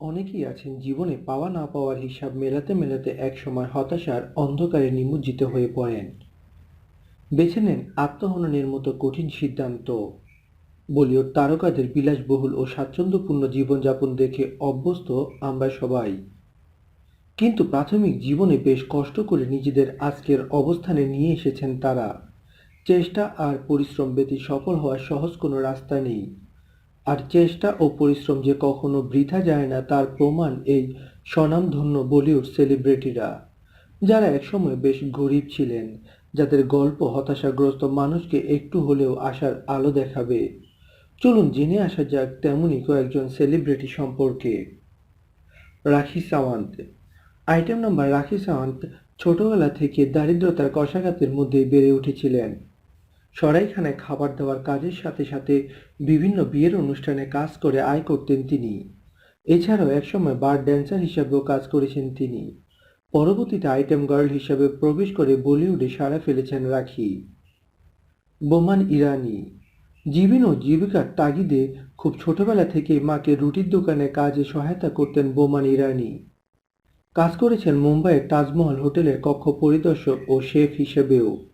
অনেকেই আছেন জীবনে পাওয়া না পাওয়ার হিসাব মেলাতে মেলাতে একসময় হতাশার অন্ধকারে নিমজ্জিত হয়ে পড়েন। বেছে নেন আত্মহননের মতো কঠিন সিদ্ধান্ত। বলিউড তারকাদের বিলাসবহুল ও স্বাচ্ছন্দ্যপূর্ণ জীবনযাপন দেখে অভ্যস্ত আমরা সবাই। কিন্তু প্রাথমিক জীবনে বেশ কষ্ট করে নিজেদের আজকের অবস্থানে নিয়ে এসেছেন তারা। চেষ্টা আর পরিশ্রম ব্যতীত সফল হওয়ার সহজ কোনো রাস্তা নেই। আর চেষ্টা ও পরিশ্রম যে কখনো বৃথা যায় না, তার প্রমাণ এই স্বনামধন্য বলিউড সেলিব্রিটিরা, যারা একসময় বেশ গরিব ছিলেন, যাদের গল্প হতাশাগ্রস্ত মানুষকে একটু হলেও আশার আলো দেখাবে। চলুন জেনে আসা যাক তেমনই কয়েকজন সেলিব্রিটি সম্পর্কে। রাখি সাওয়ান্ত। আইটেম নাম্বার, রাখি সাওয়ান্ত ছোটবেলা থেকে দারিদ্রতার কষাঘাতের মধ্যে বেড়ে উঠেছিলেন। সরাইখানায় খাবার দেওয়ার কাজের সাথে সাথে বিভিন্ন বিয়ের অনুষ্ঠানে কাজ করে আয় করতেন তিনি। এছাড়াও একসময় বার ড্যান্সার হিসাবেও কাজ করেছেন তিনি। পরবর্তীতে আইটেম গার্ল হিসাবে প্রবেশ করে বলিউডে সাড়া ফেলেছেন রাখি। বোমান ইরানি। জীবন ও জীবিকার তাগিদে খুব ছোটবেলা থেকেই মাকে রুটির দোকানে কাজে সহায়তা করতেন বোমান ইরানি। কাজ করেছেন মুম্বাইয়ের তাজমহল হোটেলের কক্ষ পরিদর্শক ও শেফ হিসেবেও।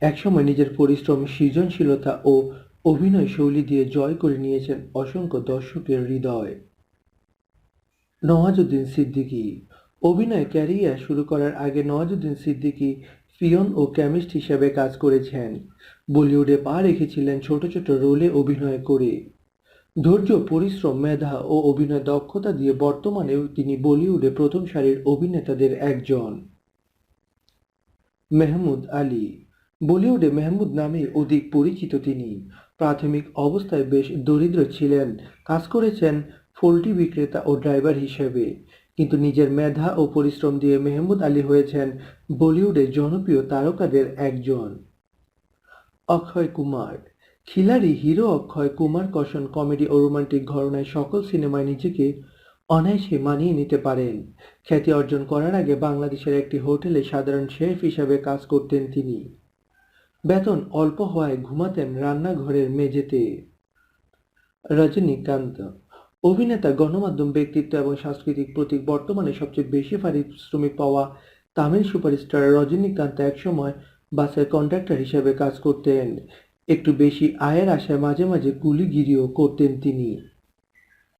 একসময় নিজের পরিশ্রম, সৃজনশীলতা ও অভিনয় শৈলী দিয়ে জয় করে নিয়েছেন অসংখ্য দর্শকের হৃদয়। নওয়াজুদ্দিন সিদ্দিকী। অভিনয় ক্যারিয়ার শুরু করার আগে নওয়াজুদ্দিন সিদ্দিকী ফিয়ন ও কেমিস্ট হিসেবে কাজ করেছেন। বলিউডে পা রেখেছিলেন ছোট ছোট রোলে অভিনয় করে। ধৈর্য, পরিশ্রম, মেধা ও অভিনয় দক্ষতা দিয়ে বর্তমানেও তিনি বলিউডে প্রথম সারির অভিনেতাদের একজন। মেহমুদ আলী। বলিউডে মেহমুদ নামে অধিক পরিচিত তিনি। প্রাথমিক অবস্থায় বেশ দরিদ্র ছিলেন। কাজ করেছেন পোল্ট্রি বিক্রেতা ও ড্রাইভার হিসেবে। কিন্তু নিজের মেধা ও পরিশ্রম দিয়ে মেহমুদ আলী হয়েছেন বলিউডের জনপ্রিয় তারকাদের একজন। Akshay Kumar. Khiladi hero Akshay Kumar action comedy ও রোমান্টিক ঘরনায় সকল সিনেমায় নিজেকে অনায়াসে মানিয়ে নিতে পারেন। খ্যাতি অর্জন করার আগে বাংলাদেশের একটি হোটেলে সাধারণ শেফ হিসাবে কাজ করতেন তিনি। বেতন অল্প হওয়ায় ঘুমাতেন রান্নাঘরের মেঝেতে। রজনীকান্ত, অভিনেতা, গণমাধ্যম, ব্যক্তিত্ব এবং সাংস্কৃতিক প্রতীক, বর্তমানে সবচেয়ে বেশি পারিশ্রমিক পাওয়া তামিল সুপারস্টার রজনীকান্ত একসময় বাসের কন্ডাক্টর হিসেবে কাজ করতেন। একটু বেশি আয়ের আশায় মাঝে মাঝে কুলিগিরিও করতেন তিনি।